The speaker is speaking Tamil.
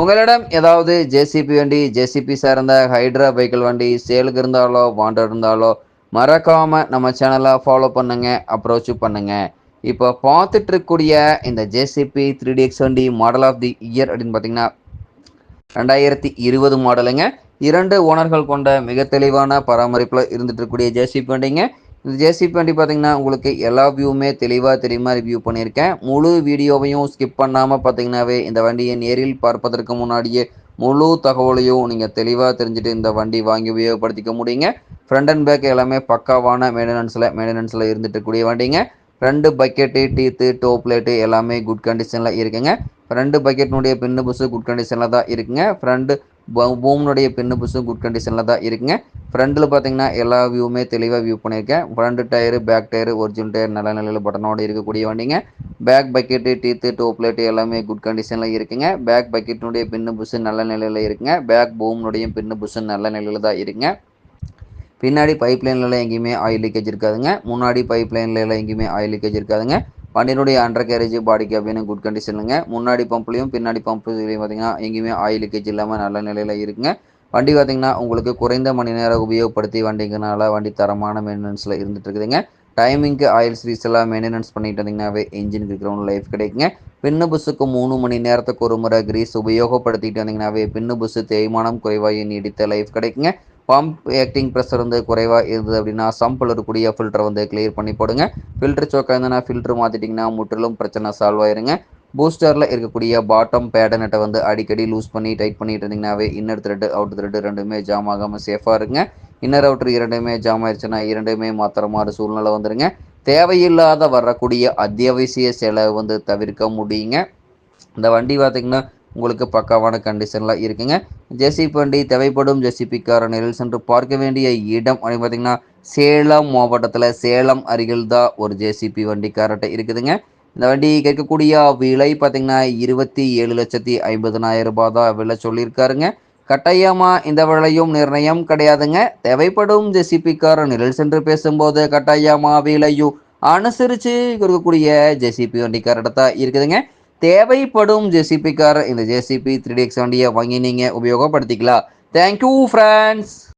உங்களிடம் ஏதாவது ஜேசிபி வண்டி ஜேசிபி சார்ந்த ஹைட்ரா பைக்கிள் வண்டி சேலுக்கு இருந்தாலோ வாண்டட் இருந்தாலோ மறக்காம நம்ம சேனலை ஃபாலோ பண்ணுங்க அப்ரோச் பண்ணுங்க. இப்போ பார்த்துட்டு இருக்கக்கூடிய இந்த ஜேசிபி த்ரீ எக்ஸ் வண்டி மாடல் ஆஃப் தி இயர் அப்படின்னு பார்த்தீங்கன்னா ரெண்டாயிரத்தி இருபது மாடலுங்க இரண்டு ஓனர்கள் கொண்ட மிக தெளிவான பராமரிப்பில் இருந்துட்டு இருக்கக்கூடிய ஜேசிபி வண்டிங்க. இந்த ஜேசிபி வண்டி பார்த்தீங்கன்னா உங்களுக்கு எல்லா வியூவுமே தெளிவாக தெரியுமா ரிவ்யூ பண்ணியிருக்கேன். முழு வீடியோவையும் ஸ்கிப் பண்ணாமல் பார்த்தீங்கன்னாவே இந்த வண்டியை நேரில் பார்ப்பதற்கு முன்னாடியே முழு தகவலையும் நீங்கள் தெளிவாக தெரிஞ்சுட்டு இந்த வண்டி வாங்கி உபயோகப்படுத்திக்க முடியுங்க. ஃப்ரண்ட் அண்ட் பேக் எல்லாமே பக்காவான மெயின்டெனன்ஸில் மெயின்டெனன்ஸில் இருந்துட்டு கூடிய வண்டிங்க. ரெண்டு பக்கெட்டு டீத்து டோ பிளேட்டு எல்லாமே குட் கண்டிஷனில் இருக்குங்க. ஃப்ரண்ட் பக்கெட்னுடைய பின்னு புஸ்ஸு குட் கண்டிஷனில் தான் இருக்குங்க. ஃப்ரண்ட் பூம்னுடைய பின்னு புஷும் குட் கண்டிஷனில் தான் இருக்குங்க. ஃப்ரண்ட்டில் பார்த்தீங்கன்னா எல்லா வியூவுமே தெளிவாக வியூ பண்ணியிருக்கேன். Front tyre back tyre original tyre நல்ல நிலையில் பட்டனோடு இருக்கக்கூடிய வண்டிங்க. Back bucket teeth toe plate எல்லாமே குட் கண்டிஷனில் இருக்குங்க. பேக் பக்கெட்டினுடைய பின்னு புஷு நல்ல நிலையில் இருக்குங்க. பேக் பூம்னுடைய பின்னு புஷு நல்ல நிலையில் தான் இருக்குங்க. பின்னாடி பைப் லைன்லலாம் எங்கேயுமே ஆயில் லீக்கேஜ் இருக்காதுங்க. முன்னாடி பைப் எல்லாம் எங்கேயுமே ஆயில் லீக்கேஜ் இருக்காதுங்க. வண்டியினுடைய அண்டர் கேரேஜ் பாடி கேபின்னு குட் கண்டிஷனுங்க முன்னாடி பம்ப்லையும் பின்னாடி பம்ப்லையும் பார்த்தீங்கன்னா எங்கேயுமே ஆயில் லீக்கேஜ் இல்லாமல் நல்ல நிலையில் இருக்குங்க. வண்டி பார்த்தீங்கன்னா உங்களுக்கு குறைந்த மணி நேரம் உபயோகப்படுத்தி வண்டிங்கனால வண்டி தரமான மெயின்டெனன்ஸில் இருந்துட்டு இருக்குதுங்க. டைமிங்க்கு ஆயில் சீஸ் எல்லாம் மெயின்டெனன்ஸ் பண்ணிட்டு இருந்தீங்கன்னாவே இன்ஜின் கிரவுண்ட் லைஃப் கிடைக்குங்க. பின்னு புஸ்ஸுக்கு மூணு மணி நேரத்துக்கு ஒரு முறை கிரீஸ் உபயோகப்படுத்திட்டு வந்தீங்கன்னாவே பின்னு புஸ்ஸு தேய்மானம் குறைவாக நீடித்த லைஃப் கிடைக்குங்க. பம்ப் ஆக்டிங் ப்ரெஷர் வந்து குறைவாக இருந்தது அப்படின்னா சம்பில் இருக்கக்கூடிய ஃபில்டரை வந்து கிளியர் பண்ணி போடுங்க. ஃபில்டர் சோக்காக இருந்ததுன்னா ஃபில்டர் மாற்றிட்டிங்கன்னா முற்றிலும் பிரச்சனை சால்வ் ஆயிருங்க. பூஸ்டரில் இருக்கக்கூடிய பாட்டம் பேடனட்டை வந்து அடிக்கடி லூஸ் பண்ணி டைட் பண்ணிட்டு இருந்தீங்கன்னாவே இன்னர் த்ரெட்டு அவுட் த்ரெட்டு ரெண்டுமே ஜாம் ஆகாமல் சேஃபாக இருங்க. இன்னர் அவுட்ரு இரண்டுமே ஜாம் ஆயிடுச்சுன்னா இரண்டுமே மாத்திர மாதிரி சூழ்நிலை வந்துடுங்க தேவையில்லாத வரக்கூடிய அத்தியாவசிய செலவு வந்து தவிர்க்க முடியுங்க. இந்த வண்டி பார்த்திங்கன்னா உங்களுக்கு பக்காவான கண்டிஷனில் இருக்குங்க. ஜேசிபி வண்டி தேவைப்படும் ஜெசிபிக்கார நேரில் சென்று பார்க்க வேண்டிய இடம் அப்படின்னு பார்த்தீங்கன்னா சேலம் மாவட்டத்தில் சேலம் அருகில் தான் ஒரு ஜேசிபி வண்டி காரட்டை இருக்குதுங்க. இந்த வண்டி கேட்கக்கூடிய விலை பார்த்தீங்கன்னா இருபத்தி ஏழு லட்சத்தி ஐம்பதனாயிரம் ரூபாய் தான் விலை சொல்லியிருக்காருங்க. கட்டாயமாக இந்த விலையும் நிர்ணயம் கிடையாதுங்க. தேவைப்படும் ஜெசிபிக்கார நிழல் சென்று பேசும்போது கட்டாயமாக விலையும் அனுசரித்து கொடுக்கக்கூடிய ஜெசிபி வண்டிக்காரட்ட தான் இருக்குதுங்க. தேவைப்படும் ஜெசிபி இந்த ஜேசிபி த்ரீ டி எக்ஸ் வண்டியை வாங்கி நீங்கள் உபயோகப்படுத்திக்கலாம். Thank you friends